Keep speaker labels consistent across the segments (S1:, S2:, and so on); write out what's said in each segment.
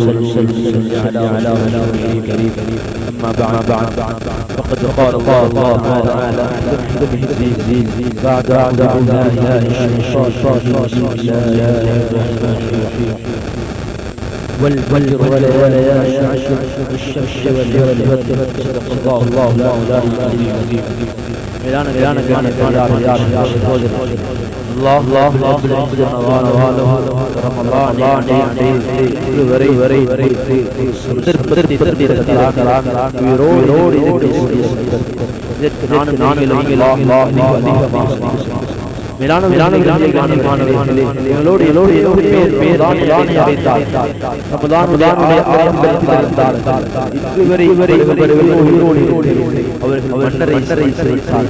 S1: صلوا على على كريم أما بعد بعد فقد قال الله تعالى احكم الدين بعد أعوذ بالله الشيطان الرجيم. بسم الله الرحمن الرحيم والبر والليالي عشر الشمس والبدر صدق الله الله لا إله إلا هو العظيم. إعلان إعلان إعلان إعلان إعلان إعلان அல்லாஹ் அல்லாஹ் ரப்பல் இஸ்ஸத் ரமலான் ரமலான் ஆண்டே ஆண்டே வரை வரை வரை சுந்தர் திருத்தி திருத்தி இருக்கிறார் உயிரோடு இருக்கக்கூடிய இதற்கு நான் நான் நீங்கள் அல்லாஹ் அதிகமாக மேலான மேலான மேலான மாணவர்களே எங்களோடு எங்களோடு எங்களோடு பேர் பேர் தான் தானே அறிந்தார் ரமலான் ரமலானுடைய ஆரம்பத்தில் இருந்தார் இதுவரை இதுவரை இதுவரை உயிரோடு அவர்கள் மன்னரை மன்னரை சிறைத்தார்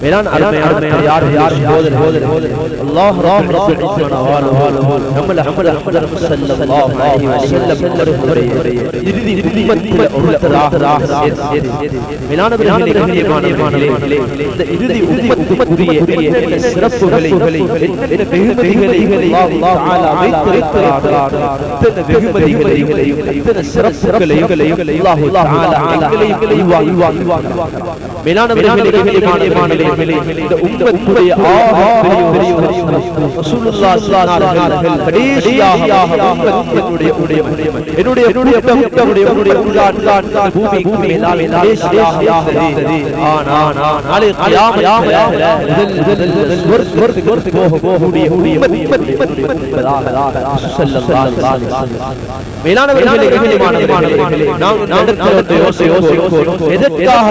S1: மேலான மாணவர்களே எத்தனையோ பேர் இருக்கிறார்கள் ஆனால் அவர்கள் அவர்கள் இந்த இடத்தில் தொழுகை நிறைவேற்றிய அல்லாஹ் சாய் சாய் கூடிய சந்தர்ப்பத்தை அல்லாஹ் அல்லாஹ் உங்களுக்கு கொடுத்திருக்கிறார் அல்லாஹ் அல்லாஹ் மேலான அருமை அருமை யார் யார் சகோதர சகோதர அல்லாஹ் ராம் ரப்பல் இஸ்ஸான வால வால நம்மள நம்மள நம்மள ஸல்லல்லாஹு அலைஹி வஸல்லம் அவருடைய இறுதி உம்மத்தில் ஒருத்தராக மேலான மேலான மாணவர்களே இந்த இறுதி உம்மத்துக்குரிய சிறப்புகளை என்ன வெகுமதிகளை அல்லாஹ் தஆலா வைத்திருக்கிறார் இந்த வெகுமதிகளை இந்த சிறப்புகளை அல்லாஹ் தஆலா எங்களையும் மேலான மாணவர்களே இந்த உம்மத்துடைய ஆகப்பெரிய ரசூலுல்லாஹ் ஸல்லல்லாஹு அலைஹி வஸல்லம் கடைசியாக உம்மத்துடைய என்னுடைய என்னுடைய என்னுடைய என்னுடைய உள்ளான் தான் பூமி பூமி மேலாவே கடைசியாக இருந்தது ஆனா நாளை கியாமத் முதல் முதல் சொர்க்க சொர்க்க போக போகக்கூடிய மேலானவர்களே மாணவர்களே நாம் நாம் யோசி யோசி எதற்காக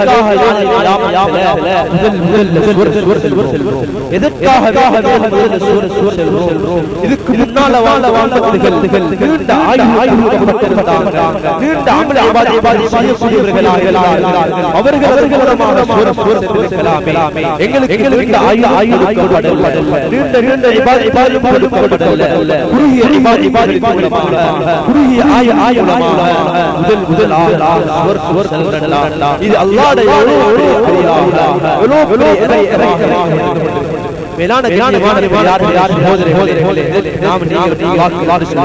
S1: முதல் முதல் செல்வோம் எதற்காக முதல் செல்வோம் இதுக்கு முன்னால வாழ்ந்த வாழ்ந்தவர்கள் நீண்ட ஆயுள் ஆயுள்பட்டிருந்தாங்க நீண்ட அமல ஆபாதி ஆபாதி செய்யக்கூடியவர்களாக அவர்கள் அவர்கள் மூலமாக சுவர் சுவர் செல்வர்களாமே எங்களுக்கு எங்களுக்கு ஆயுள் ஆயுள் கொடுக்கப்படல நீண்ட நீண்ட இபாதி இபாதி கொடுக்கப்படல குறுகிய இபாதி இபாதி குறுகிய ஆய ஆயுளமாக முதல் முதல் சுவர் செல்வர்களா இது அல்லாஹ்வுடைய எவ்வளவு ري ري ري மேலான யார் யார் சகோதரே சகோதரே நாம் நீங்கள் வாக்கு வாக்கு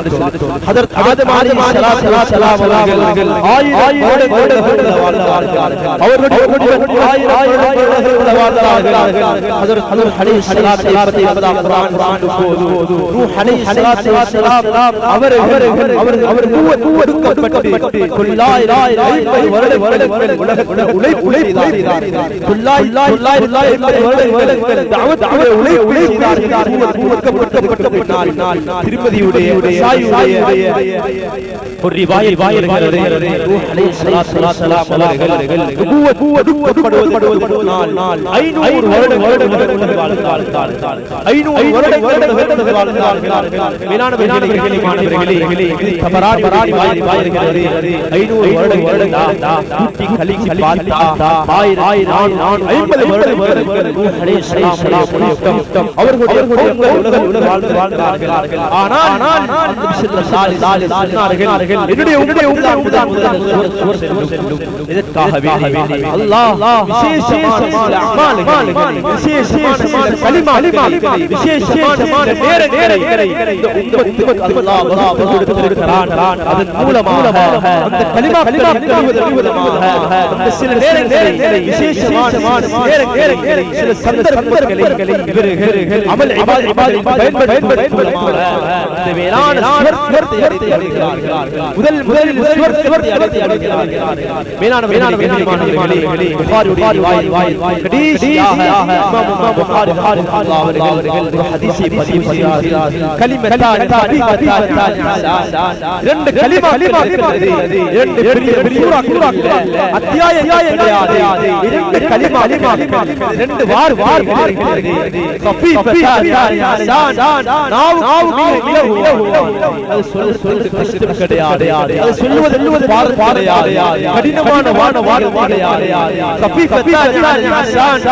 S1: ஹதரத் ஆதம் ஆதம் ஸலாத்து அவர்கள் ஆயிரம் வருடங்கள் வாழ்ந்தார்கள் அவர்களுடைய குடும்பம் ஆயிரம் வருடங்கள் வாழ்ந்தார்கள் ஹதரத் ஹதரத் அலைஹி ஸலாத்து ஸலாத்தை என்பதாக குர்ஆன் குர்ஆன் போது நூஹ் அலைஹி அவர்கள் அவர்கள் அவர் கொடுக்கப்பட்டு குல்லா இலா இலா வருடங்கள் உலகத்தில் உலை உலை குல்லா இல்லா இல்லா இல்லா வருடங்கள் தாவத் திருமதியுடைய ஒரு ரிவாயத் வாயிருக்கிறது நூஹ் அலைஹி ஸலாத்து வஸலாம் அவர்கள் நபுவத் ஒடுக்கப்படுவது நாள் 500 வருட வருடங்கள் வாழ்ந்தார்கள் 500 வருட வருடங்கள் வாழ்ந்தார்கள் மேலான மேலானவர்களே மாணவர்களே தபராடி பராடி வாயிருக்கிறது 500 வருட வருடங்கள் கூட்டி கலிக்கு பார்த்தா ஆயிரம் ஆயிரம் நான் 50 வருட வருடங்கள் நூஹ் அலைஹி ஸலாம் அவர்களுடைய உலகில் உலக வாழ்ந்து வாழ்ந்தார்கள் ஆனால் சொன்னார்கள் என்னுடைய உங்களுடைய இபாத் இபாத் பயன்படுத்தி இந்த வேளாண் சுவர்க்கத்தை அடைகிறார்கள் முதல் முதல் சுவர்க்கத்தை அடைகிறார்கள் வேளாண் வேளாண் வேளாண் புகாரியுடைய வாய் வாய் கடைசியாக இமாம் இமாம் புகாரி புகாரி அவர்கள் ஒரு ஹதீஸை பதிவு செய்கிறார்கள் கலிமத்தான் கலிமத்தான் இரண்டு கலிமா கலிமா இரண்டு பெரிய பெரிய சூறாக்கள் அத்தியாய கிடையாது இரண்டு கலிமா கலிமா இரண்டு வார் வார் வார் இருக்கிறது கஃபி கிடையாது கிடையாது அது சொல்லுவது சொல்லுவது பாரு பாரு கிடையாது கடினமான வான வான கிடையாது கஃபீஃபத்தான் இன்சான்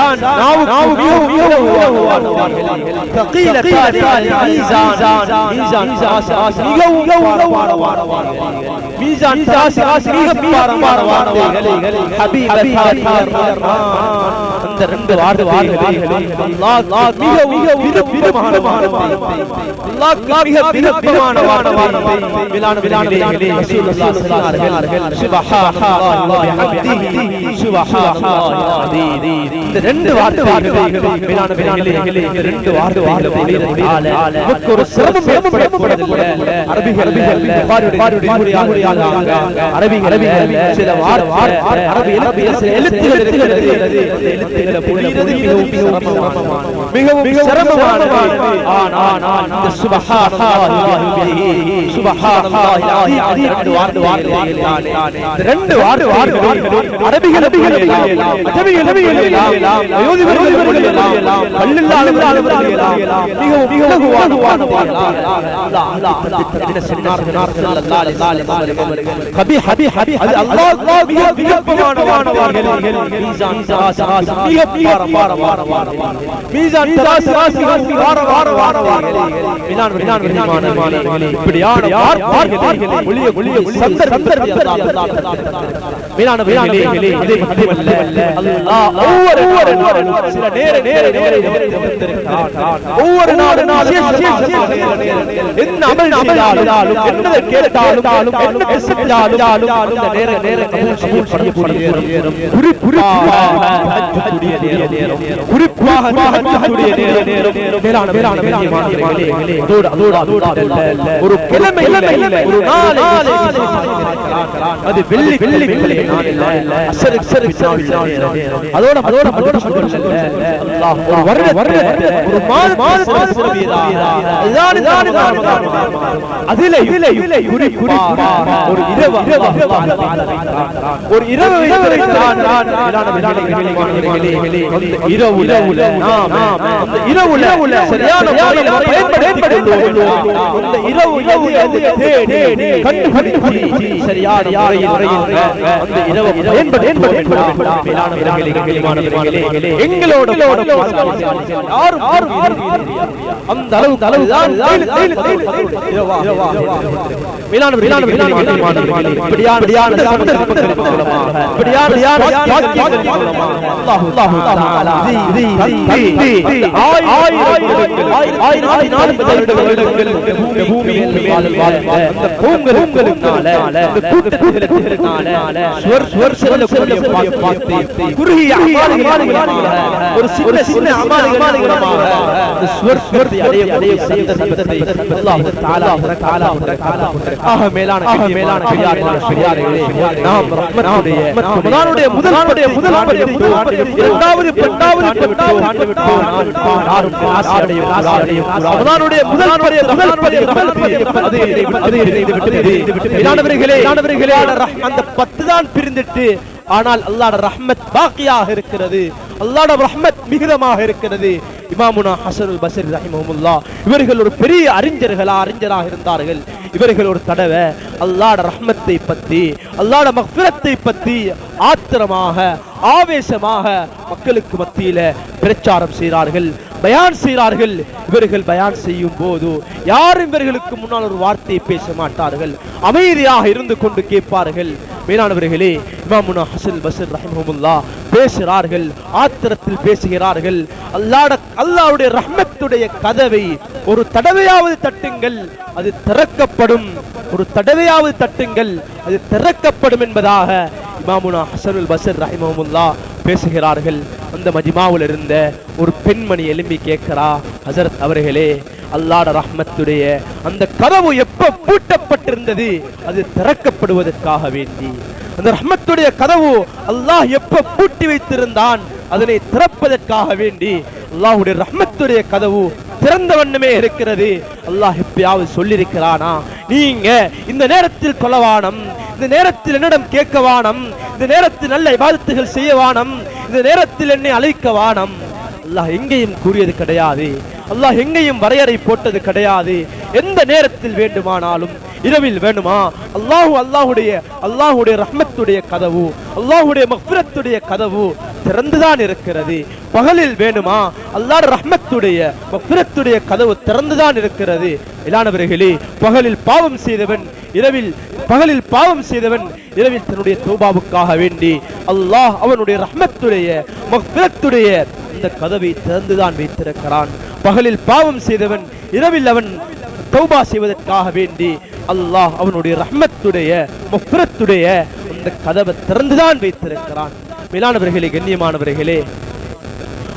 S1: நாவு நாவு மிகவும் மிகவும் ثقيلة ميزان ميزان மிகவும் மிகவும் மீசான் தாசி ஆசி மிக வார்த்தைகளை ஹபீபத்தான் அந்த ரெண்டு வார்த்தை வார்த்தைகளை அல்லாஹ் மிக மிக விருப்பமான வார்த்தை அல்லாஹ் மிக விருப்பமான வார்த்தை விலான விலான ரசூலுல்லாஹ் சொன்னார்கள் சுப்ஹானல்லாஹி வ பிஹம்திஹி சுப்ஹானல்லாஹி இந்த ரெண்டு வார்த்தைகளை விலான விலான இந்த ரெண்டு வார்த்தைகளை நமக்கு ஒரு சிரமம் ஏற்படப்படுவதில்லை அரபிகள் புகாரியுடைய அரபிகள் சில வார்த்தை அரபி சில எழுத்துகள் இருக்கிறது அந்த எழுத்துக்களை புரிகிறது மிகவும் மிகவும் சிரமமான ஆனால் இந்த சுபஹானல்லாஹி சுபஹானல்லாஹி அலீம் ரெண்டு வார்த்தை வார்த்தைகள் ரெண்டு வார்த்தை வார்த்தைகள் அரபிகள் அரபிகள் எல்லாம் யோதிவர்கள் எல்லாம் பல்லில்லாதவர்கள் எல்லாம் மிகவும் மிகவும் வார்த்தைகள் அல்லாஹ் ஒவ்வொரு நாடு நாடு என்ன அமல் செய்தாலும் என்னதை கேட்டாலும் என்ன செஞ்சாலும் அந்த நேர நேர கபூல் செய்யக்கூடிய நேரம் குறிப்பாக குறிப்பாக தஹஜ்ஜுடைய நேரம் மேலான மேலான மேலான அதோடு அதோடு அதோடு ஒரு கிழமை ஒரு நாள் அது வெள்ளி வெள்ளி வெள்ளி நாள் இல்ல அசரு அசரு அதோட அதோட அதோட அல்லாஹ் ஒரு வருட வருட ஒரு மாத மாத அதுதான் இதுதான் அதிலே இதிலே இதிலே குறி குறிப்பாக ஒரு இரவு ஒரு இரவு இரவு நாம் அந்த இரவுல சரியான முறையில் பயன்படுத்திக் அந்த இரவு இரவு தேடி கண்டு கண்டு சரியான முறையில் அந்த இரவு பயன்படுத்தி எங்களோட அந்த அளவு அளவு தான் ஒரு சின்ன சின்ன ஸ்வர் ஸ்வர்த்தை அடைய அடைய ஆக மேலான ஆக மேலான பெரியார்களே பெரியார்களே நாம் ரஹ்மத்துடைய ரமதானுடைய முதலானுடைய முதல் இரண்டாவது இரண்டாவது இரண்டாவது யாரும் ஆசை அடைய ஆசை அடைய ரமதானுடைய முதல் பரிய முதல் பரிய அது அது மேலானவர்களே மேலானவர்களே அந்த பத்து தான் பிரிந்துட்டு ஆனால் அல்லாட ரஹ்மத் பாக்கியாக இருக்கிறது. அல்லாட ரஹ்மத் மிகுதமாக இருக்கிறது. இமாமுனா ஹசனுல் பசரி ரஹிமமுல்லா இவர்கள் ஒரு பெரிய அறிஞர்களா அறிஞராக இருந்தார்கள். இவர்கள் ஒரு தடவை அல்லாட ரஹ்மத்தை பத்தி அல்லாட மக்ஃபிரத்தை பத்தி ஆத்திரமாக ஆவேசமாக மக்களுக்கு மத்தியில பிரச்சாரம் செய்கிறார்கள் பயான் செய்கிறார்கள். இவர்கள் பயான் செய்யும் போது யாரும் இவர்களுக்கு முன்னால் ஒரு வார்த்தையை பேச மாட்டார்கள். அமைதியாக இருந்து கொண்டு கேட்பார்கள். மேலானவர்களே இமாமுனா ஹசன் பசர் ரஹிமஹுல்லா பேசுகிறார்கள் ஆத்திரத்தில் பேசுகிறார்கள். அல்லாட அல்லாவுடைய ரஹ்மத்துடைய கதவை ஒரு தடவையாவது தட்டுங்கள் அது திறக்கப்படும். ஒரு தடவையாவது தட்டுங்கள் அது திறக்கப்படும் என்பதாக இமாமுனா ஹசனுல் பசர் ரஹிமஹுல்லா பேசுகிறார்கள். அந்த மஜிமாவில் இருந்த ஒரு பெண்மணி எழும்பி கேட்கிறா ஹசரத் அவர்களே அல்லாட ரஹ்மத்துடைய அந்த கதவு எப்ப பூட்டப்பட்டிருந்தது? அது திறக்கப்படுவதற்காக வேண்டி. அந்த ரஹ்மத்துடைய கதவு அல்லாஹ் எப்ப பூட்டி வைத்திருந்தான்? அதனை திறப்பதற்காக வேண்டி அல்லாஹ்வுடைய ரஹ்மத்துடைய கதவு திறந்த வண்ணமே இருக்கிறது. அல்லாஹ் எப்பயாவது சொல்லியிருக்கிறானா நீங்க இந்த நேரத்தில் கொலவானம் இந்த நேரத்தில் என்னிடம் கேட்கவானம் இந்த நேரத்தில் நல்ல விவாதத்துகள் செய்யவானம் இந்த நேரத்தில் என்னை அழைக்க வானம் அல்லாஹ் எங்கேயும் கூறியது கிடையாது. அல்லாஹ் எங்கேயும் வரையறை போட்டது கிடையாது. எந்த நேரத்தில் வேண்டுமானாலும் இரவில் வேணுமா? அல்லாஹு அல்லாஹுடைய அல்லாஹுடைய ரஹ்மத்துடைய கதவு அல்லாஹுடைய மஃபிரத்துடைய கதவு திறந்துதான் இருக்கிறது. பகலில் வேணுமா? அல்லாஹ் ரஹ்மத்துடைய மஃபிரத்துடைய கதவு திறந்துதான் இருக்கிறது. இலானவர்களே பகலில் பாவம் செய்தவன் இரவில் பகலில் பாவம் செய்தவன் இரவில் தன்னுடைய தோபாவுக்காக வேண்டி அல்லாஹ் அவனுடைய ரஹ்மத்துடைய மக்ஃபிரத்துடைய இந்த கதவை திறந்துதான் வைத்திருக்கிறான். பகலில் பாவம் செய்தவன் இரவில் அவன் தௌபா செய்வதற்காக வேண்டி அல்லாஹ் அவனுடைய ரஹ்மத்துடைய மஃபிரத்துடைய அந்த கதவை திறந்துதான் வைத்திருக்கிறான். மேலானவர்களே கண்ணியமானவர்களே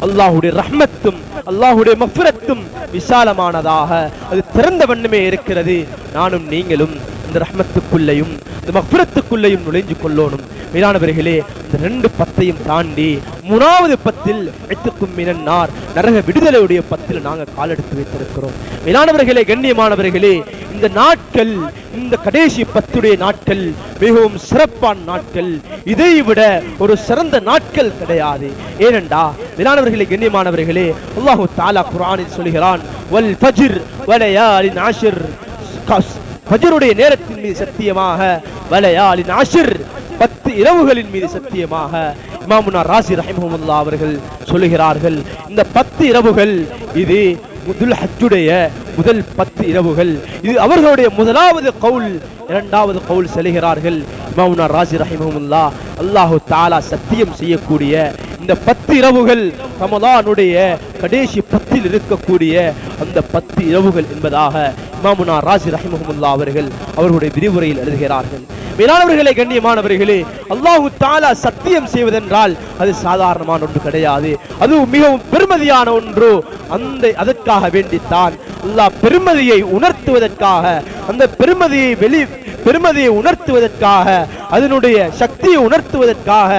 S1: அல்லாஹுடைய ரஹ்மத்தும் அல்லாஹுடைய மஃபரத்தும் விசாலமானதாக அது திறந்த வண்ணமே இருக்கிறது. நானும் நீங்களும் இந்த ரஹ்மத்துக்குள்ளேயும் இந்த மஃபிரத்துக்குள்ளேயும் நுழைஞ்சு கொள்ளணும். மேலானவர்களே இந்த ரெண்டு பத்தையும் தாண்டி மூணாவது பத்தில் வைத்துக்கும் மினன்னார் நரக விடுதலையுடைய பத்தில் நாங்கள் காலெடுத்து வைத்திருக்கிறோம். மேலானவர்களே கண்ணியமானவர்களே இந்த நாட்கள் இந்த கடைசி பத்துடைய நாட்கள் மிகவும் சிறப்பான நாட்கள். இதை விட ஒரு சிறந்த நாட்கள் கிடையாது. ஏனென்றா மேலானவர்களே கண்ணியமானவர்களே அல்லாஹு தாலா குரானில் சொல்கிறான் வல் ஃபஜிர் வலையாலின் ஆஷிர் பஜருடைய நேரத்தின் மீது சத்தியமாக வலையாளின் ஆஷிர் பத்து இரவுகளின் மீது சத்தியமாக இமாமுனா ராசி ரஹிமஹமுல்லா அவர்கள் சொல்லுகிறார்கள். இந்த பத்து இரவுகள் இது முதல் ஹஜ்ஜுடைய முதல் பத்து இரவுகள். இது அவர்களுடைய முதலாவது கவுல் இரண்டாவது கவுல் செல்கிறார்கள். இமாமுனா ராசி ரஹிமஹமுல்லா அல்லாஹு தாலா சத்தியம் செய்யக்கூடிய இந்த பத்து இரவுகள் ரமலானுடைய கடைசி பத்தில் இருக்கக்கூடிய அந்த பத்து இரவுகள் என்பதாக இமாமுனா ராசி ரஹிமஹமுல்லா அவர்கள் அவர்களுடைய விரிவுரையில் எழுதுகிறார்கள். மேலானவர்களை கண்ணியமானவர்களே அல்லாஹு தாலா சத்தியம் செய்வதென்றால் அது சாதாரணமான ஒன்று கிடையாது. அது மிகவும் பெருமதியான ஒன்று. அந்த அதற்காக வேண்டித்தான். அல்லாஹ் பெருமதியை உணர்த்துவதற்காக அந்த பெருமதியை வெளி பெருமதியை உணர்த்துவதற்காக அதனுடைய சக்தியை உணர்த்துவதற்காக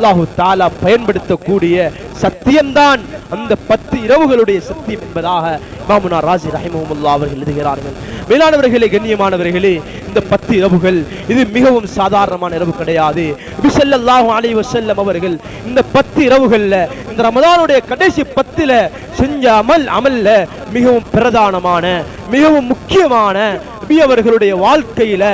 S1: அல்லாஹு தாலா பயன்படுத்தக்கூடிய சத்தியம்தான். அந்த பத்து இரவுகளுடைய சத்தியம் என்பதாக மாமுனா ராசி ரஹிமஹுல்லா அவர்கள் எழுதுகிறார்கள். மேலானவர்களே கண்ணியமானவர்களே இந்த பத்து இரவுகள் இது மிகவும் சாதாரணமான இரவு கிடையாது. நபி அலி வசல்லம் அவர்கள் இந்த பத்து இரவுகள்ல இந்த ரமதானுடைய கடைசி பத்துல செஞ்ச அமல் அமல்ல மிகவும் பிரதானமான மிகவும் முக்கியமான நபி அவர்களுடைய வாழ்க்கையில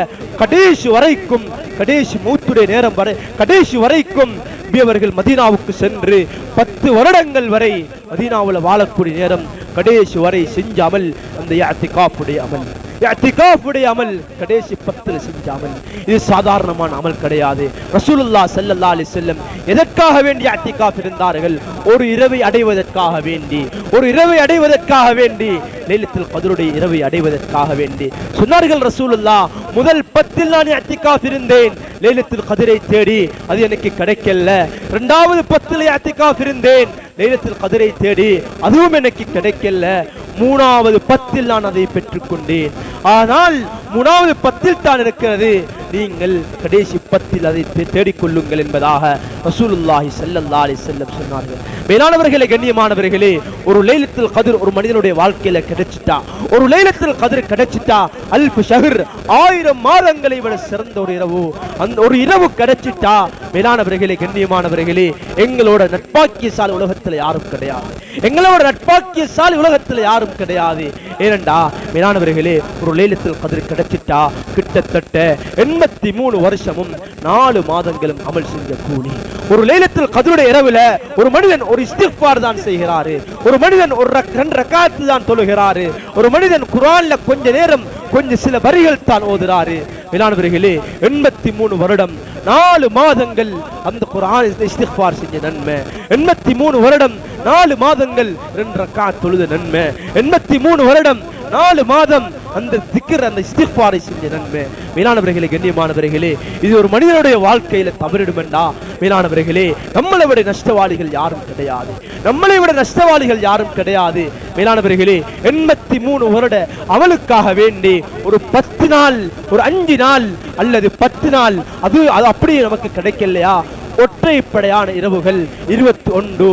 S1: கடைசி வரைக்கும் கடைசி மூத்துடைய நேரம் வரை கடைசி வரைக்கும் நபி அவர்கள் மதீனாவுக்கு சென்று பத்து வருடங்கள் வரை மதீனாவுல வாழக்கூடிய நேரம் கடைசி வரை செஞ்ச அமல் அந்த யாத்திகாப்புடைய அமல். யாத்திகாப்புடைய அமல் கடைசி பத்தில் செஞ்ச அமல் இது சாதாரணமான அமல் கிடையாது. ரசூலுல்லா ஸல்லல்லாஹு அலி செல்லம் எதற்காக வேண்டி யாத்திகாப் இருந்தார்கள்? ஒரு இரவை அடைவதற்காக வேண்டி. ஒரு இரவை அடைவதற்காக வேண்டி. லைலத்தில் கத்ருடைய இரவை அடைவதற்காக வேண்டி. சொன்னார்கள் ரசூலுல்லா முதல் பத்தில் நான் யாத்திகாப் இருந்தேன். லைலத்தில் கதிரை தேடி அது எனக்கு கிடைக்கல. இரண்டாவது பத்தில் யாத்திகாப் இருந்தேன். லைலத்தில் கதிரை தேடி அதுவும் எனக்கு கிடைக்கல. மூணாவது பத்தில் நான் அதை பெற்றுக்கொண்டேன். ஆனால் மூணாவது பத்தில் தான் இருக்கிறது. நீங்கள் கடைசி பத்தில் அதை தேடிக்கொள்ளுங்கள் என்பதாக ரசூலுல்லாஹி செல்லல்லா அலி செல்லம் சொன்னார்கள். மேலானவர்களே கண்ணியமானவர்களே ஒரு லைலத்தில் கதிர் ஒரு மனிதனுடைய வாழ்க்கையில கிடைச்சிட்டா ஒரு லைலத்தில் கதிர் கிடைச்சிட்டா அல்ஃப் ஷஹர் ஆயிரம் ஆயிரம் மாதங்களை விட சிறந்த ஒரு இரவு. அந்த ஒரு இரவு கிடைச்சிட்டா மேலானவர்களே கண்ணியமானவர்களே எங்களோட நட்பாக்கியசாலி உலகத்துல யாரும் கிடையாது. எங்களோட நட்பாக்கியசாலி உலகத்துல யாரும் கிடையாது. ஏனண்டா மேலானவர்களே ஒரு லேலத்தில் கதிர் கிடைச்சிட்டா கிட்டத்தட்ட எண்பத்தி மூணு வருஷமும் நாலு மாதங்களும் அமல் செஞ்ச கூலி. ஒரு லேலத்தில் கதிருடைய இரவுல ஒரு மனிதன் ஒரு இஸ்திஃபார் தான் செய்கிறாரு. ஒரு மனிதன் ஒரு ரெண்டு ரக்காத்து தான் தொழுகிறாரு. ஒரு மனிதன் குரான்ல கொஞ்ச நேரம் கொஞ்சம் சில வரிகள் தான் ஓதுறாரு மேலானவர்களே எண்பத்தி மூணு வருடம் நாலு மாதங்கள் அந்த குரான் இஸ்திஃபார் செஞ்ச நன்மை. எண்பத்தி மூணு வருடம் நாலு மாதங்கள் ரெண்டு ரக்கா தொழுத நன்மை. எண்பத்தி மூணு வருடம் நாலு மாதம் அந்த திக்கர் அந்த இஸ்திஃபாரை செஞ்ச நன்மை மேலானவர்களே கண்ணியமானவர்களே இது ஒரு மனிதனுடைய வாழ்க்கையில தவறிடுமெண்டா? மேலானவர்களே நம்மளை விட நஷ்டவாளிகள் யாரும் கிடையாது. நம்மளை விட நஷ்டவாளிகள் யாரும் கிடையாது. மேலானவர்களே எண்பத்தி மூணு வருட அவளுக்காக வேண்டி ஒரு பத்து நாள் ஒரு அஞ்சு நாள் அல்லது பத்து நாள் அது அது அப்படியே நமக்கு கிடைக்கலையா? ஒற்றைப்படையான இரவுகள் இருபத்தி ஒன்று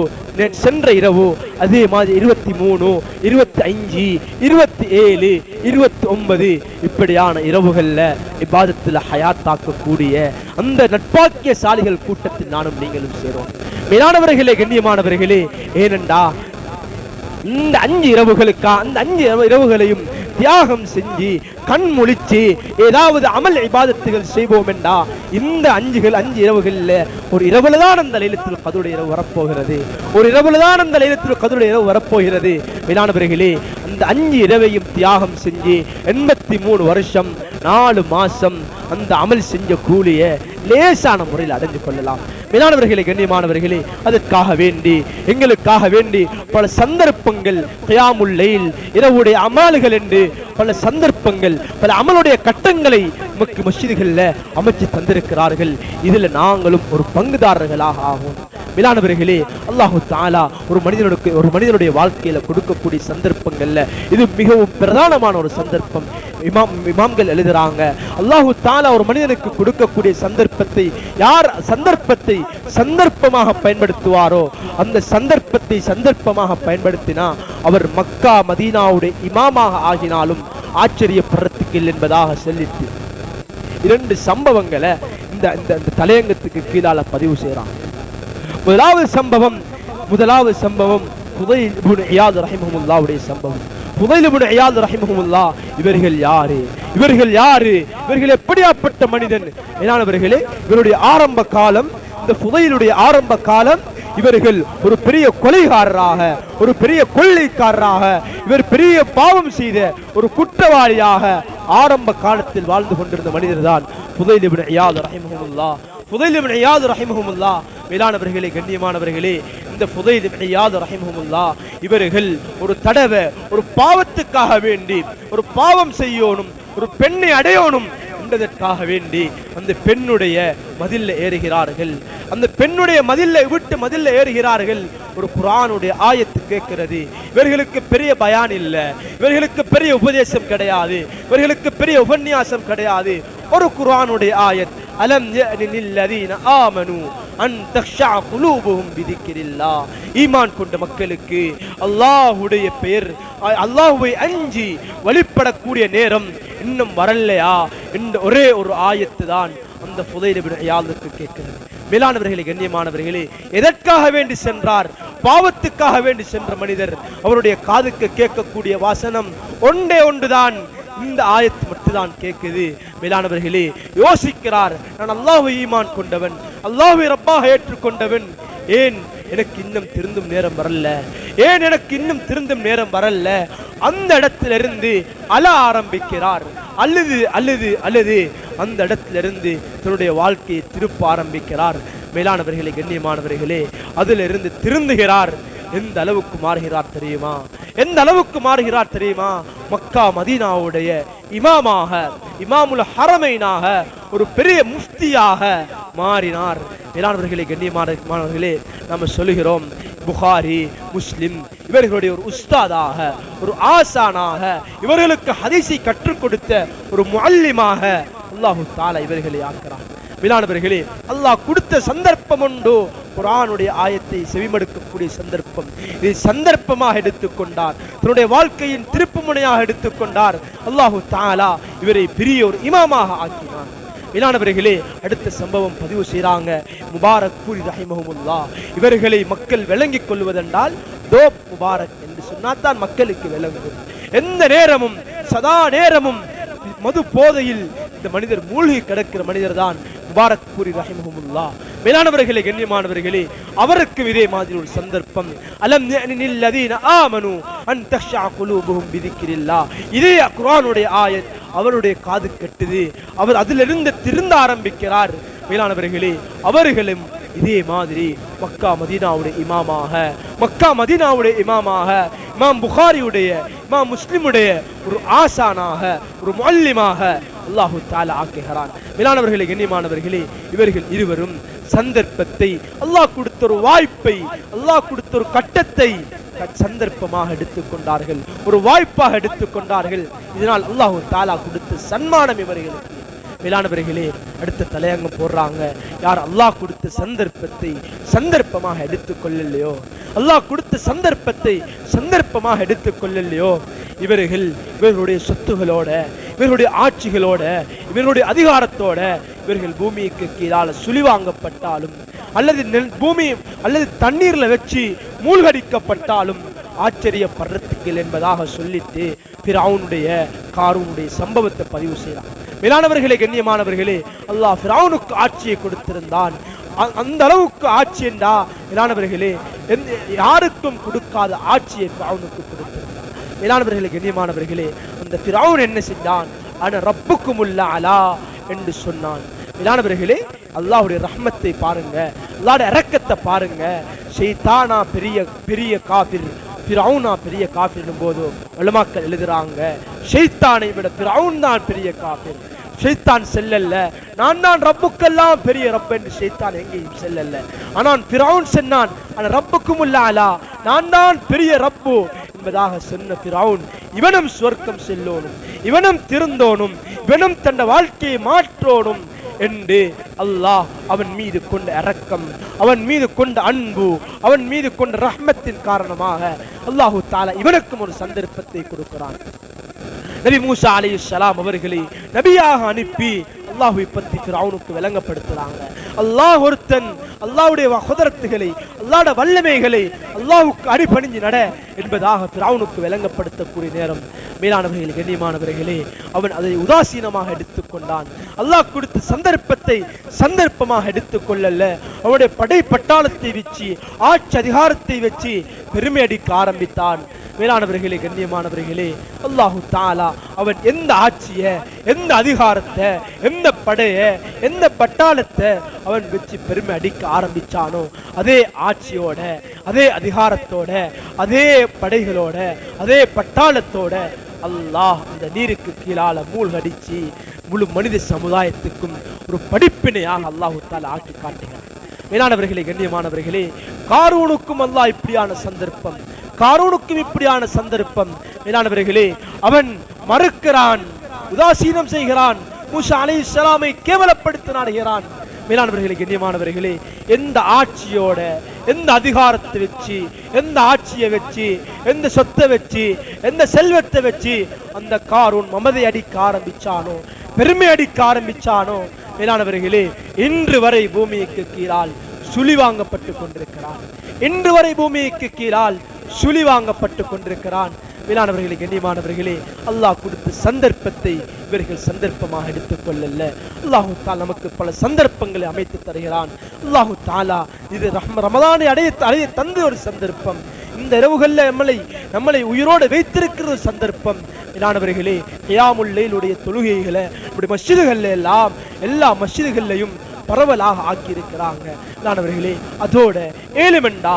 S1: சென்ற இரவு அதே மாதிரி இருபத்தி மூணு இருபத்தி அஞ்சு இருபத்தி ஏழு இருபத்தி ஒன்பது இப்படியான இரவுகள்ல இப்பாதத்தில் ஹயாத்தாக்கக்கூடிய அந்த நட்பாக்கிய சாலிகள் கூட்டத்தில் நானும் நீங்களும் சேரும். மேலானவர்களே கண்ணியமானவர்களே ஏனெண்டா இந்த அஞ்சு இரவுகளுக்கா அந்த அஞ்சு இரவு- இரவுகளையும் தியாகம் செஞ்சு கண் முழிச்சு ஏதாவது அமல் இபாதத்துகள் செய்வோம் என்றா இந்த அஞ்சுகள் அஞ்சு இரவுகளில் ஒரு இரவுல தான் அந்த லைலத்தில் கதுடைய இரவு வரப்போகிறது. ஒரு இரவுல தான் அந்த லைலத்தில் கதருடைய இரவு வரப்போகிறது. மீனானவர்களே அந்த அஞ்சு இரவையும் தியாகம் செஞ்சு எண்பத்தி மூணு வருஷம் நாலு மாசம் அந்த அமல் செஞ்ச கூலிய லேசான முறையில் அடைஞ்சு கொள்ளலாம். மேலானவர்களே கண்ணியமானவர்களே அதற்காக வேண்டி எங்களுக்காக வேண்டி பல சந்தர்ப்பங்கள் கயாமுல்லையில் இரவுடைய அமல்கள் என்று பல சந்தர்ப்பங்கள் பல அமலுடைய கட்டங்களை நமக்கு மசிதிகளில் அமைச்சு தந்திருக்கிறார்கள். இதுல நாங்களும் ஒரு பங்குதாரர்களாக ஆகும் மேலானவர்களே அல்லாஹு தாலா ஒரு மனிதனுக்கு ஒரு மனிதனுடைய வாழ்க்கையில கொடுக்கக்கூடிய சந்தர்ப்பங்கள்ல இது மிகவும் பிரதானமான ஒரு சந்தர்ப்பம். இமாம் இமாம்கள் எழுதுறாங்க அல்லாஹு தாலா ஒரு மனிதனுக்கு கொடுக்கக்கூடிய சந்தர்ப்பத்தை யார் சந்தர்ப்பத்தை சந்தர்ப்பமாக பயன்படுத்துவாரோ அந்த சந்தர்ப்பத்தை சந்தர்ப்பமாக பயன்படுத்தினா அவர் மக்கா மதீனாவுடைய இமாமாக ஆகினாலும் ஆச்சரியப்படுறதுக்கு இல்லை என்பதாக சொல்லிட்டு இரண்டு சம்பவங்களை இந்த இந்த தலையங்கத்துக்கு கீழால பதிவு செய்றாங்க. முதலாவது சம்பவம் முதலாவது சம்பவம் புதைல் இப்னு இயாத் ரஹிமஹுல்லாவுடைய சம்பவம். புதைல் இப்னு இயாத் ரஹிமஹுல்லா இவர்கள் யாரு? இவர்கள் யாரு? இவர்கள் எப்படியாப்பட்ட மனிதன்? என்னானவர்களே இவருடைய ஆரம்ப காலம் இந்த புதையிலுடைய ஆரம்ப காலம் இவர்கள் ஒரு பெரிய கொலைகாரராக ஒரு பெரிய கொள்ளைக்காரராக இவர் பெரிய பாவம் செய்த ஒரு குற்றவாளியாக ஆரம்ப காலத்தில் வாழ்ந்து கொண்டிருந்த மனிதர் தான் புதைல் இப்னு இயாத் ரஹிமஹுல்லா புதைல் யாது ரஹிமஹமுல்லா. மேலானவர்களே கண்ணியமானவர்களே இந்த புதைல் இப்னு ரஹிமஹமுல்லா இவர்கள் ஒரு தடவை ஒரு பாவத்துக்காக வேண்டி ஒரு பாவம் செய்யணும் ஒரு பெண்ணை அடையணும் என்பதற்காக வேண்டி அந்த பெண்ணுடைய மதில்ல ஏறுகிறார்கள். அந்த பெண்ணுடைய மதில்ல விட்டு மதில்ல ஏறுகிறார்கள். ஒரு குரானுடைய ஆயத்து கேட்கிறது. இவர்களுக்கு பெரிய பயான் இல்லை. இவர்களுக்கு பெரிய உபதேசம் கிடையாது. இவர்களுக்கு பெரிய உபன்யாசம் கிடையாது. ஒரு குரானுடைய ஆயத். அலம் யஅனி ஆமனு அன் தக்ஷா குலூபுஹும் பிதிக்ரில்லாஹ் ஈமான் கொண்ட மக்களுக்கு அல்லாஹுடைய பெயர் அல்லாஹுவை அஞ்சி வழிபடக்கூடிய நேரம் இன்னும் வரலையா? என்ற ஒரே ஒரு ஆயத்து தான் அந்த புதையில யாருக்கு கேட்கிறது. மேலானவர்களே கண்ணியமானவர்களே எதற்காக வேண்டி சென்றார்? பாவத்துக்காக வேண்டி சென்ற மனிதர் அவருடைய காதுக்கு கேட்கக்கூடிய வாசனம் ஒன்றே ஒன்றுதான். இந்த ஆயத்து தான் கேட்குது. மேலானவர்களே யோசிக்கிறார். நான் அல்லாஹ்வை ஈமான் கொண்டவன் அல்லாஹை ரப்பாக ஏற்றுக்கொண்டவன். ஏன் எனக்கு இன்னும் திருந்தும் நேரம் வரல? ஏன் எனக்கு இன்னும் திருந்தும் நேரம் வரல? அந்த இடத்திலிருந்து அழ ஆரம்பிக்கிறார். அல்லது அல்லது அல்லது அந்த இடத்திலிருந்து தன்னுடைய வாழ்க்கையை திருப்ப ஆரம்பிக்கிறார். மேலானவர்களே கண்ணியமானவர்களே அதிலிருந்து திருந்துகிறார். எந்த அளவுக்கு மாறுகிறார் தெரியுமா? எந்த அளவுக்கு மாறுகிறார் தெரியுமா? மக்கா மதீனாவுடைய இமாமாக இமாமுல் ஹரமைனாக ஒரு பெரிய முஃப்தியாக மாறினார். மேலானவர்களே கண்ணியமானவர்களே நம்ம சொல்லுகிறோம் புகாரி முஸ்லிம் இவர்களுடைய ஒரு உஸ்தாதாக ஒரு ஆசானாக இவர்களுக்கு ஹதீஸை கற்றுக் கொடுத்த ஒரு முல்லிமாக அல்லாஹு தாலா இவர்களை ஆக்கிறார் விழானவர்களே அல்லாஹ் கொடுத்த சந்தர்ப்பம் உண்டு குரானுடைய ஆயத்தை செவிமடுக்கக்கூடிய சந்தர்ப்பம். இதை சந்தர்ப்பமாக எடுத்துக்கொண்டார். தன்னுடைய வாழ்க்கையின் திருப்புமுனையாக எடுத்துக்கொண்டார். அல்லாஹு தாலா இவரை பெரிய ஒரு இமாமாக ஆக்கினார். மேலானவர்களே அடுத்த சம்பவம் பதிவு செய்கிறாங்க முபாரக் பூரி ரஹிமஹமுல்லா. இவர்களை மக்கள் விளங்கிக் கொள்வதென்றால் தோப் முபாரக் என்று சொன்னாதான் மக்களுக்கு விளங்கும். எந்த நேரமும் சதா நேரமும் மது போதையில் இந்த மனிதர் மூழ்கி கிடக்கிற மனிதர் தான் முபாரக் பூரி ரஹிமஹமுல்லா. மேலானவர்களே கண்ணியமானவர்களே அவருக்கு இதே மாதிரி ஒரு சந்தர்ப்பம். அலம் நில்லதீன ஆமனு அன் தஷா குலூபுஹும் விதிக்கிறில்லா இதே குரானுடைய ஆயத் அவருடைய காது கெட்டுது. அவர் அதிலிருந்து திருந்த ஆரம்பிக்கிறார். மேலானவர்களே அவர்களும் இதே மாதிரி மக்கா மதீனாவுடைய இமாமாக மக்கா மதீனாவுடைய இமாமாக இமாம் புகாரியுடைய இமாம் முஸ்லிமுடைய ஒரு ஆசானாக ஒரு மல்லிமாக அல்லாஹு தாலா ஆக்குகிறான். மேலானவர்களே கண்ணியமானவர்களே இவர்கள் இருவரும் சந்தர்ப்பத்தை அல்லாஹ் கொடுத்த ஒரு வாய்ப்பை அல்லாஹ் கொடுத்த ஒரு கட்டத்தை சந்தர்ப்பமாக எடுத்துக்கொண்டார்கள் ஒரு வாய்ப்பாக எடுத்துக்கொண்டார்கள் இதனால் அல்லாஹு தாலா கொடுத்த சன்மானம் இவர்களுக்கு. மேலானவர்களே அடுத்த தலையங்கம் போடுறாங்க. யார் அல்லாஹ் கொடுத்த சந்தர்ப்பத்தை சந்தர்ப்பமாக எடுத்துக்கொள்ளலையோ அல்லாஹ் கொடுத்த சந்தர்ப்பத்தை சந்தர்ப்பமாக எடுத்துக்கொள்ளலையோ இவர்கள் இவர்களுடைய சொத்துகளோட இவர்களுடைய ஆட்சிகளோட இவர்களுடைய அதிகாரத்தோட இவர்கள் பூமிக்கு கீழால் சுழிவாங்கப்பட்டாலும் அல்லது நெல் பூமி அல்லது தண்ணீர்ல வச்சு மூழ்கடிக்கப்பட்டாலும் ஆச்சரியப்படுறதுக்கு என்பதாக சொல்லிட்டு பிராவுனுடைய காரூனுடைய சம்பவத்தை பதிவு செய்கிறான் மேலானவர்களே கண்ணியமானவர்களே அல்லாஹ் பிராவுனுக்கு ஆட்சியை கொடுத்திருந்தான். அந்த அளவுக்கு ஆட்சி என்றா மேலானவர்களே எந்த யாருக்கும் கொடுக்காத ஆட்சியை பிராவுனுக்கு கொடுத்து மேலானவர்களே கண்ணியமானவர்களே அந்த பிராவுன் என்ன செய்தான் ஆனா ரப்புக்கும் உள்ள அலா என்று சொன்னான். மேலானவர்களே அல்லாவுடைய ரஹ்மத்தை பாருங்க. அல்லாட இரக்கத்தை பாருங்க. ஷைத்தானா பெரிய பெரிய காபிர் ஃபிரௌனா பெரிய காபிர் போது வலுமாக்கள் எழுதுறாங்க. ஷெய்தானை விட ஃபிரௌன் தான் பெரிய காபிர். ஷெய்தான் செல்லல்ல. நான் தான் ரப்புக்கெல்லாம் பெரிய ரப் என்று ஷெய்தான் எங்கேயும் செல்லல்ல. ஆனால் ஃபிரௌன் சென்னான். ஆனால் ரப்புக்கும் அலா. நான் தான் பெரிய ரப்பு. என்பதாக சொன்ன ஃபிரௌன் இவனும் சுவர்க்கம் செல்லோனும் இவனும் திருந்தோனும் இவனும் தன் வாழ்க்கையை மாற்றோனும் என்று அல்லாஹ் அவன் மீது கொண்ட இரக்கம் அவன் மீது கொண்ட அன்பு அவன் மீது கொண்ட ரஹ்மத்தின் காரணமாக அல்லாஹு தாலா இவனுக்கும் ஒரு சந்தர்ப்பத்தை கொடுக்கிறான். நபி மூசா அலைஹிஸ்ஸலாம் அவர்களை நபியாக அனுப்பி அல்லாஹ் பத்தி ஃபிரௌனுக்கு விளங்கப்படுத்துறாங்க. அல்லாஹ் ஒருத்தன் அல்லாஹ்வுடைய குதிரத்துகளை அல்லாட வல்லமைகளை அல்லாஹுக்கு அடிபணிஞ்சு நட என்பதாக ஃபிரௌனுக்கு விளங்கப்படுத்தக்கூடிய நேரம். மேலானவர்கள் கண்ணியமானவர்களே அவன் அதை உதாசீனமாக எடுத்துக்கொண்டான். அல்லாஹ் கொடுத்த சந்தர்ப்பத்தை சந்தர்ப்பமாக எடுத்துக்கொள்ளல அவனுடைய படை பட்டாளத்தை வச்சு ஆட்சி அதிகாரத்தை வச்சு பெருமை அடிக்க ஆரம்பித்தான். மேலானவர்களே கண்ணியமானவர்களே அல்லாஹு தாலா அவன் எந்த ஆட்சியை எந்த அதிகாரத்தை எந்த படையை எந்த பட்டாளத்தை அவன் வச்சு பெருமை அடிக்க ஆரம்பிச்சானோ அதே ஆட்சியோட அதே அதிகாரத்தோட அதே படைகளோட அதே பட்டாளத்தோட அல்லாஹ் அந்த நீருக்கு கீழால மூழ்கடிச்சு முழு மனித சமுதாயத்துக்கும் ஒரு படிப்பினையாக அல்லாஹு தாலா ஆக்கி காட்டுகிறார் மேலானவர்களே கண்ணியமானவர்களே காரூனுக்கும் அல்லாஹ் இப்படியான சந்தர்ப்பம் காரூனுக்கும் இப்படியான சந்தர்ப்பம். மேலானவர்களே அவன் மறுக்கிறான் உதாசீனம் செய்கிறான் மூசா அலைஹிஸ்ஸலாமை கேவலப்படுத்த நாடுகிறான் மேலானவர்களே கண்ணியமானவர்களே எந்த ஆட்சியோட எந்த அதிகாரத்தை வச்சு எந்த ஆட்சியை வச்சு எந்த சொத்தை வச்சு எந்த செல்வத்தை வச்சு அந்த காரூன் மமதை அடிக்க ஆரம்பிச்சானோ பெருமை அடிக்க ஆரம்பிச்சானோ மேலானவர்களே இன்று வரை பூமிக்கு கீழால் சுழி வாங்கப்பட்டு கொண்டிருக்கிறான். இன்று வரை பூமிக்கு கீழால் சுழி வாங்கப்பட்டு கொண்டிருக்கிறான். மேலானவர்களே கண்ணியமானவர்களே அல்லாஹ் கொடுத்த சந்தர்ப்பத்தை இவர்கள் சந்தர்ப்பமாக எடுத்துக்கொள்ளல அல்லாஹு தாலா நமக்கு பல சந்தர்ப்பங்களை அமைத்து தருகிறான். அல்லாஹு தாலா இது ரமதானை அடைய அடைய தந்த ஒரு சந்தர்ப்பம். இந்த இரவுகளில் நம்மளை நம்மளை உயிரோடு வைத்திருக்கிற ஒரு சந்தர்ப்பம். மேலானவர்களே கியாமுல்லையிலுடைய தொழுகைகளை இப்படி மஸ்ஜிதுகளில் எல்லாம் எல்லா மஸ்ஜிதுகள்லையும் பரவலாக ஆக்கியிருக்கிறாங்க. நானவர்களே அதோட ஏழுமெண்டா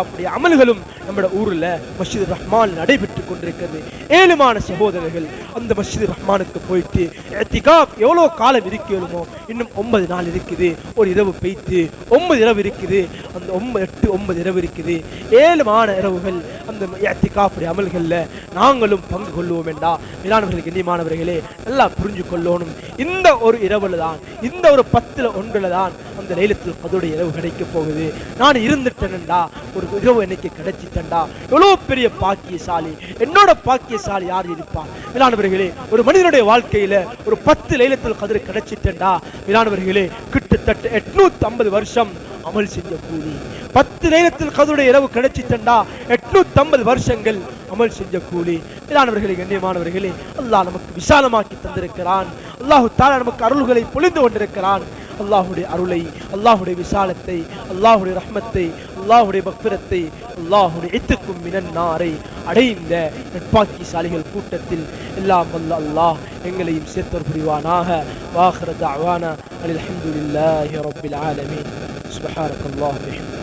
S1: அப்படி அமல்களும் நம்ம ஊரில் மஸ்ஜித் ரஹ்மான் நடைபெற்று கொண்டிருக்கிறது. ஏழுமான சகோதரர்கள் அந்த மஸ்ஜித் ரஹ்மானுக்கு போயிட்டு எத்திகாப் எவ்வளோ காலம் இருக்கணுமோ இன்னும் ஒன்பது நாள் இருக்குது. ஒரு இரவு பெய்த்து ஒன்பது இரவு இருக்குது. அந்த ஒன்பது எட்டு ஒன்பது இரவு இருக்குது. ஏழுமான இரவுகள் அந்த எத்திகாப்புடைய அமல்களில் நாங்களும் பங்கு கொள்வோம் வேண்டா மேலானவர்கள் மாணவர்களே நல்லா புரிஞ்சு கொள்ளணும். இந்த ஒரு இரவுல தான் இந்த ஒரு பத்தில் ஒன்றில் தான் அந்த லைலத்தில் அதோடைய இரவு கிடைக்க போகுது. நான் இருந்துட்டேன்டா ஒரு இரவு எனக்கு இருக்கண்டா எவ்வளோ பெரிய பாக்கியசாலி. என்னோட பாக்கியசாலி யார் இருப்பார்? மேலானவர்களே ஒரு மனிதனுடைய வாழ்க்கையில ஒரு பத்து லைலத்தில் கதிர் கிடைச்சிட்டேன்டா. மேலானவர்களே கிட்டத்தட்ட எட்நூத்தி ஐம்பது வருஷம் அமல் செஞ்ச கூலி. பத்து நேரத்தில் கதருடைய இரவு கிடைச்சிட்டண்டா எட்நூத்தி ஐம்பது வருஷங்கள் அமல் செஞ்ச கூலி. மேலானவர்களே கண்ணியமானவர்களே அல்லாஹ் நமக்கு விசாலமாக்கி தந்திருக்கிறான். அல்லாஹு தாலா நமக்கு அருள்களை பொழிந்து கொண்டிருக்கிறான். அல்லாஹுடைய அருளை அல்லாஹுடைய விசாலத்தை அல்லாஹுடைய ரஹ்மத்தை அல்லாஹுடைய பக்ரத்தை அல்லாஹுடைய எத்துக்கும் மினன்னாரை அடைந்த நட்பாக்கிசாலிகள் கூட்டத்தில் எல்லாம் வல்ல அல்லாஹ் எங்களையும் சேர்த்தர் புரிவானாக. வாஹர தாவானா அல்ஹம்துலில்லாஹி ரப்பில் ஆலமீன். சுப்ஹானக்கல்லாஹு வபிஹம்திஹி